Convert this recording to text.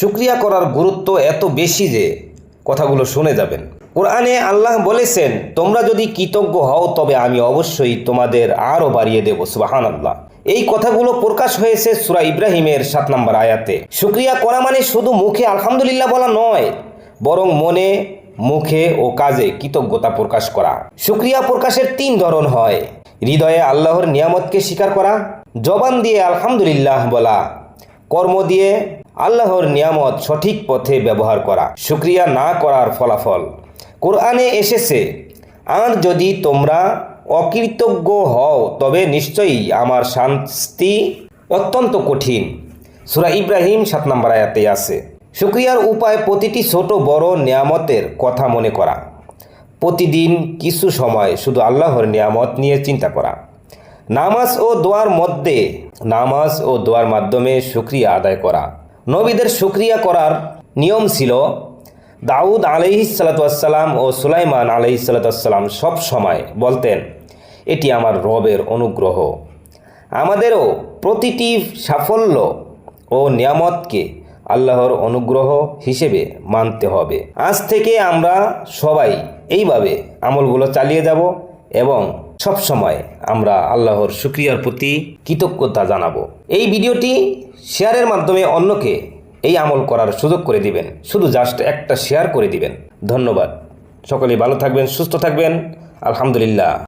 শুক্রিয়া করার গুরুত্ব এত বেশি যে কথাগুলো শুনে যাবেন। কোরআনে আল্লাহ বলেছেন, তোমরা যদি কৃতজ্ঞ হও, তবে আমি অবশ্যই তোমাদের আরও বাড়িয়ে দেব। সুবাহান আল্লাহ এই কথাগুলো প্রকাশ হয়েছে সুরা ইব্রাহিমের সাত নম্বর আয়াতে। শুক্রিয়া করা মানে শুধু মুখে আলহামদুলিল্লাহ বলা নয়, বরং মনে, মুখে ও কাজে কৃতজ্ঞতা প্রকাশ করা। শুক্রিয়া প্রকাশের তিন ধরন হয়। হৃদয়ে আল্লাহর নিয়ামতকে স্বীকার করা, জবান দিয়ে আলহামদুলিল্লাহ বলা, কর্ম দিয়ে আল্লাহর নিয়ামত সঠিক পথে ব্যবহার করা, শুক্রিয়া না করার ফলাফল। কোরআনে এসেছে, আর যদি তোমরা অকৃতজ্ঞ হও, তবে নিশ্চয়ই আমার শাস্তি অত্যন্ত কঠিন। সুরা ইব্রাহিম সাত নম্বর আয়াতে আছে, শুক্রিয়ার উপায় প্রতিটি ছোট বড় নিয়ামতের কথা মনে করা। প্রতিদিন কিছু সময় শুধু আল্লাহর নিয়ামত নিয়ে চিন্তা করা। নামাজ ও দোয়ার মধ্যে, নামাজ ও দোয়ার মাধ্যমে শুক্রিয়া আদায় করা। নবীদের শুক্রিয়া করার নিয়ম ছিল, দাউদ আলহি সালাতাম ও সুলাইমান আলহি সালাতাম সব সময় বলতেন, এটি আমার রবের অনুগ্রহ। আমাদেরও প্রতিটি সাফল্য ও নিয়ামতকে আল্লাহর অনুগ্রহ হিসেবে মানতে হবে। আজ থেকে আমরা সবাই এইভাবে আমলগুলো চালিয়ে যাব এবং সব সময় আমরা আল্লাহর সুক্রিয়ার প্রতি কৃতজ্ঞতা জানাব। এই ভিডিওটি শেয়ারের মাধ্যমে অন্যকে এই আমল করার সুযোগ করে দিবেন। শুধু জাস্ট একটা শেয়ার করে দিবেন। ধন্যবাদ। সকলে ভালো থাকবেন, সুস্থ থাকবেন। আলহামদুলিল্লাহ।